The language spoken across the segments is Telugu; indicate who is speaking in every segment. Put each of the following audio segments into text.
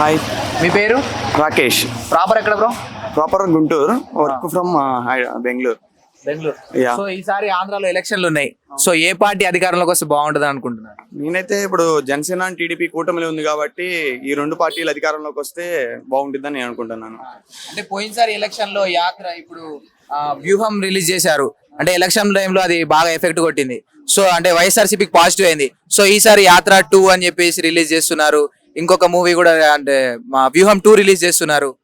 Speaker 1: హాయ్
Speaker 2: మీ పేరు?
Speaker 1: రాకేష్.
Speaker 2: ప్రాపర్ ఎక్కడ bro
Speaker 1: proper Guntur. Work from Bengaluru.
Speaker 2: Bengaluru.
Speaker 1: Yeah.
Speaker 2: So ఈసారి ఆంధ్రాలో ఎలక్షన్లు ఉన్నాయి. సో ఏ పార్టీ అధికారంలోకి వస్తే బాగుంటుంది అనుకుంటున్నారు?
Speaker 1: నేనైతే ఇప్పుడు జనసేన టీడీపీ కూటమిలో ఉంది కాబట్టి ఈ రెండు పార్టీలు అధికారంలోకి వస్తే బాగుంటుందని నేను అనుకుంటున్నాను.
Speaker 2: అంటే పోయినసారి ఎలక్షన్లో యాత్ర ఇప్పుడు వ్యూహం రిలీజ్ చేశారు. అంటే ఎలక్షన్ టైంలో అది బాగా ఎఫెక్ట్ కొట్టింది. సో అంటే వైఎస్ఆర్సీపీకి పాజిటివ్ అయింది. సో ఈసారి యాత్ర టూ అని చెప్పేసి రిలీజ్ చేస్తున్నారు. ఇంకొక మూవీ కూడా అంటే మా వ్యూహం టూ రిలీజ్ చేస్తున్నారు.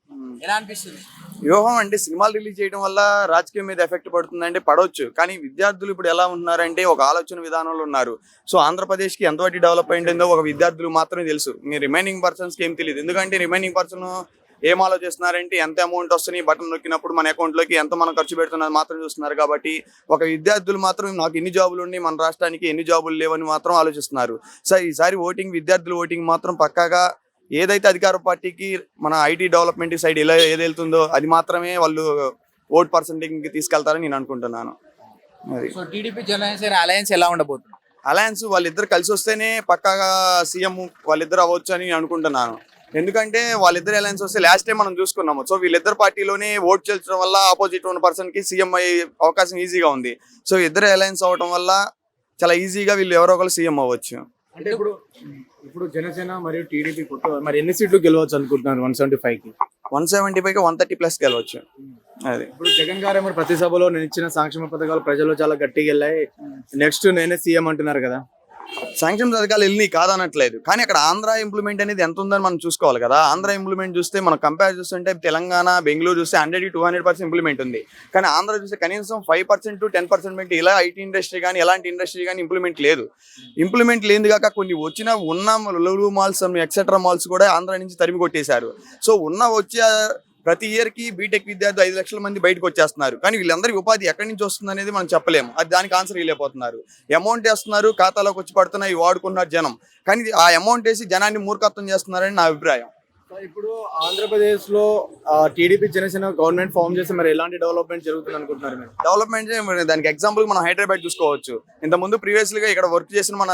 Speaker 2: ఎలా అనిపిస్తుంది?
Speaker 1: వ్యూహం అంటే సినిమాలు రిలీజ్ చేయడం వల్ల రాజకీయం మీద ఎఫెక్ట్ పడుతుందంటే పడవచ్చు. కానీ విద్యార్థులు ఇప్పుడు ఎలా ఉన్నారంటే ఒక ఆలోచన విధానంలో ఉన్నారు. సో ఆంధ్రప్రదేశ్కి ఎంతవరకు డెవలప్ అయిందో ఒక విద్యార్థులు మాత్రమే తెలుసు. మీ రిమైనింగ్ పర్సన్స్కి ఏం తెలియదు. ఎందుకంటే రిమైనింగ్ పర్సన్ ఏం ఆలోచిస్తున్నారంటే? ఎంత అమౌంట్ వస్తుంది బటన్ నొక్కినప్పుడు మన అకౌంట్లోకి ఎంత మనం ఖర్చు పెడుతున్నది మాత్రం చూస్తున్నారు కాబట్టి ఒక విద్యార్థులు మాత్రం నాకు ఎన్ని జాబులు ఉన్నాయి? మన రాష్ట్రానికి ఎన్ని జాబులు లేవని మాత్రం ఆలోచిస్తున్నారు. సో ఈసారి ఓటింగ్ విద్యార్థుల ఓటింగ్ మాత్రం పక్కాగా ఏదైతే అధికార పార్టీకి మన ఐటీ డెవలప్మెంట్ సైడ్ ఎలా ఏది వెళ్తుందో అది మాత్రమే వాళ్ళు ఓట్ పర్సెంటేజ్ తీసుకెళ్తారని నేను అనుకుంటున్నాను.
Speaker 2: టీడీపీ అలయన్స్ ఎలా ఉండబోతుంది?
Speaker 1: అలయన్స్ వాళ్ళిద్దరు కలిసి వస్తేనే పక్కాగా సీఎం వాళ్ళిద్దరు అవ్వచ్చు అని నేను అనుకుంటున్నాను. ఎందుకంటే వాళ్ళిద్దరు అలయన్స్ వస్తే లాస్ట్ టైం మనం చూసుకున్నాము. సో వీళ్ళిద్దరు పార్టీలోనే ఓట్ చేర్చడం వల్ల ఆపోజిట్ ఉన్న పర్సన్కి సీఎం అయ్యే అవకాశం ఈజీగా ఉంది. సో ఇద్దరు అలయన్స్ అవ్వడం వల్ల చాలా ఈజీగా వీళ్ళు ఎవరో ఒకరు సీఎం అవ్వచ్చు.
Speaker 3: అంటే ఇప్పుడు ఇప్పుడు జనసేన మరియు టీడీపీ మరి ఎన్ని సీట్లు గెలవచ్చు అనుకుంటున్నారు వన్ సెవెంటీ ఫైవ్కి?
Speaker 1: One seventy five one thirty plus గెలవచ్చు. అది.
Speaker 3: ఇప్పుడు జగన్ గారు మరి ప్రతి సభలో నేను ఇచ్చిన సంక్షేమ పథకాలు ప్రజలు చాలా గట్టిగా వెళ్ళాయి. నెక్స్ట్ నేనే సీఎం అంటున్నారు కదా.
Speaker 1: శాంక్షన్ పథకాలు వెళ్ళినాయి కాదనట్లేదు. కానీ అక్కడ ఆంధ్ర ఇంప్లిమెంట్ అనేది ఎంత ఉందని మనం చూసుకోవాలి కదా. ఆంధ్ర ఇంప్లిమెంట్ చూస్తే మనం కంపేర్ చూస్తుంటే తెలంగాణ బెంగళూరు చూస్తే hundred to hundred percent implement ఉంది. కానీ ఆంధ్ర చూస్తే కనీసం five percent to ten percent ఇలా ఐటీ ఇండస్ట్రీ కానీ ఎలాంటి ఇండస్ట్రీ కానీ ఇంప్లిమెంట్ లేదు. ఇంప్లిమెంట్ లేని కాక కొన్ని వచ్చిన ఉన్న లూలు మాల్స్ ఎక్సెట్రా మాల్స్ కూడా ఆంధ్ర నుంచి తరిమి కొట్టేశారు. సో ఉన్న వచ్చే ప్రతి ఇయర్కి బీటెక్ విద్యార్థులు ఐదు లక్షల మంది బయటకు వచ్చేస్తున్నారు. కానీ వీళ్ళందరికీ ఉపాధి ఎక్కడి నుంచి వస్తుంది అనేది మనం చెప్పలేము. అది దానికి ఆన్సర్ ఇవ్వలేకపోతున్నారు. అమౌంట్ వేస్తున్నారు ఖాతాలోకి వచ్చి పడుతున్నాయి వాడుకున్నారు జనం. కానీ ఆ అమౌంట్ వేసి జనాన్ని మూర్ఖత్వం చేస్తున్నారని నా అభిప్రాయం.
Speaker 3: ఇప్పుడు ఆంధ్రప్రదేశ్లో టీడీపీ జనసేన గవర్నమెంట్ ఫామ్ చేస్తే మరి ఎలాంటి డెవలప్మెంట్ జరుగుతుంది అనుకుంటున్నారు మీరు?
Speaker 1: డెవలప్మెంట్ దానికి ఎగ్జాంపుల్ మనం హైదరాబాద్ చూసుకోవచ్చు. ఇంత ముందు ప్రీవియస్లీగా ఇక్కడ వర్క్ చేసిన మన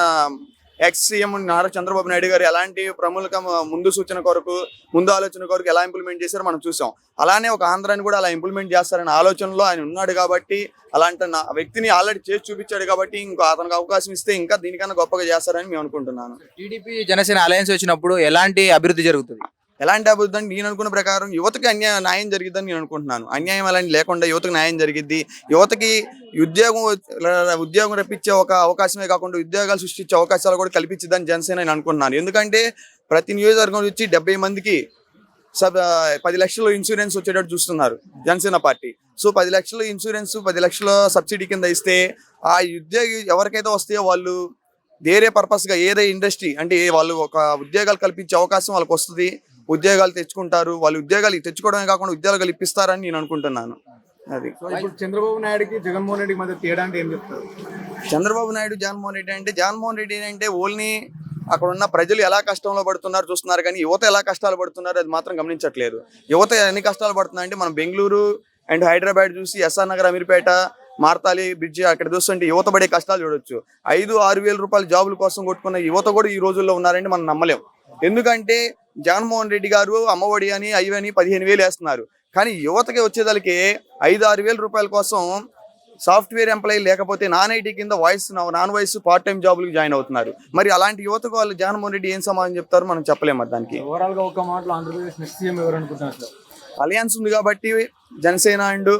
Speaker 1: ఎక్స్ సీఎం నారా చంద్రబాబు నాయుడు గారు ఎలాంటి ప్రముఖ ముందు సూచన కొరకు ముందు ఆలోచన కొరకు ఎలా ఇంప్లిమెంట్ చేశారో మనం చూసాం. అలానే ఒక ఆంధ్రాని కూడా అలా ఇంప్లిమెంట్ చేస్తారనే ఆలోచనలో ఆయన ఉన్నాడు కాబట్టి అలాంటి వ్యక్తిని ఆల్రెడీ చేసి చూపించాడు కాబట్టి ఇంకో అతనికి అవకాశం ఇస్తే ఇంకా దీనికన్నా గొప్పగా చేస్తారని మేము అనుకుంటున్నాను.
Speaker 2: టీడీపీ జనసేన అలయన్స్ వచ్చినప్పుడు ఎలాంటి అభివృద్ధి జరుగుతుంది?
Speaker 1: ఎలాంటి అభివృద్ధి అంటే నేను అనుకున్న ప్రకారం యువతకి అన్యాయం న్యాయం జరిగిద్దని నేను అనుకుంటున్నాను. అన్యాయం అలాంటి లేకుండా యువతకు న్యాయం జరిగిద్ది. యువతకి ఉద్యోగం ఉద్యోగం రప్పించే ఒక అవకాశమే కాకుండా ఉద్యోగాలు సృష్టించే అవకాశాలు కూడా కల్పించిద్దని జనసేన నేను అనుకుంటున్నాను. ఎందుకంటే ప్రతి నియోజకవర్గం నుంచి డెబ్బై మందికి సబ్ పది లక్షల ఇన్సూరెన్స్ వచ్చేటట్టు చూస్తున్నారు జనసేన పార్టీ. సో పది లక్షల ఇన్సూరెన్స్ పది లక్షల సబ్సిడీ కింద ఇస్తే ఆ ఉద్యోగి ఎవరికైతే వస్తే వాళ్ళు వేరే పర్పస్గా ఏదే ఇండస్ట్రీ అంటే వాళ్ళు ఒక ఉద్యోగాలు కల్పించే అవకాశం వాళ్ళకి వస్తుంది ఉద్యోగాలు తెచ్చుకుంటారు. వాళ్ళు ఉద్యోగాలు తెచ్చుకోవడమే కాకుండా ఉద్యోగాలు ఇప్పిస్తారని నేను అనుకుంటున్నాను. అది.
Speaker 3: ఇప్పుడు చంద్రబాబు నాయుడుకి జగన్మోహన్ రెడ్డికి మధ్య తేడా అంటే ఏం చెప్తారు?
Speaker 1: చంద్రబాబు నాయుడు జగన్మోహన్ రెడ్డి అంటే జగన్మోహన్ రెడ్డి అంటే ఓన్లీ అక్కడ ఉన్న ప్రజలు ఎలా కష్టంలో పడుతున్నారు చూస్తున్నారు కానీ యువత ఎలా కష్టాలు పడుతున్నారు అది మాత్రం గమనించట్లేదు. యువత ఎన్ని కష్టాలు పడుతున్నారు అంటే మనం బెంగళూరు అండ్ హైదరాబాద్ చూసి ఎస్ఆర్ నగర్ అమీర్పేట మార్తాలి బ్రిడ్జి అక్కడ చూస్తుంటే యువత పడే కష్టాలు చూడొచ్చు. ఐదు ఆరు వేల రూపాయల జాబుల కోసం కొట్టుకున్న యువత కూడా ఈ రోజుల్లో ఉన్నారంటే మనం నమ్మలేం. ఎందుకంటే జగన్మోహన్ రెడ్డి గారు అమ్మఒడి అని అవి అని పదిహేను వేలు వేస్తున్నారు కానీ యువతకి వచ్చేదానికి ఐదు ఆరు వేల రూపాయల కోసం సాఫ్ట్వేర్ ఎంప్లాయీ లేకపోతే నాన్ ఐటీ కింద voice non voice part time జాబ్లకు join అవుతున్నారు మరి అలాంటి యువతకు వాళ్ళు జగన్మోహన్ రెడ్డి ఏం సమాధానం చెప్తారు మనం చెప్పలేము దానికి
Speaker 3: ఓవరాల్గా ఒక మాటలో ఆంధ్రప్రదేశ్ నెక్స్ట్ సీఎం ఎవరు అనుకుంటున్నారు సార్
Speaker 1: అలయన్స్ ఉంది కాబట్టి జనసేన అండ్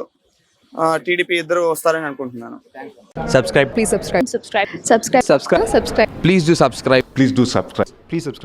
Speaker 1: టీడీపీ ఇద్దరు వస్తారని అనుకుంటున్నాను
Speaker 4: subscribe
Speaker 5: Please subscribe. Subscribe. Subscribe.
Speaker 4: subscribe
Speaker 5: Subscribe.
Speaker 4: please do subscribe
Speaker 6: Please do subscribe. Please subscribe.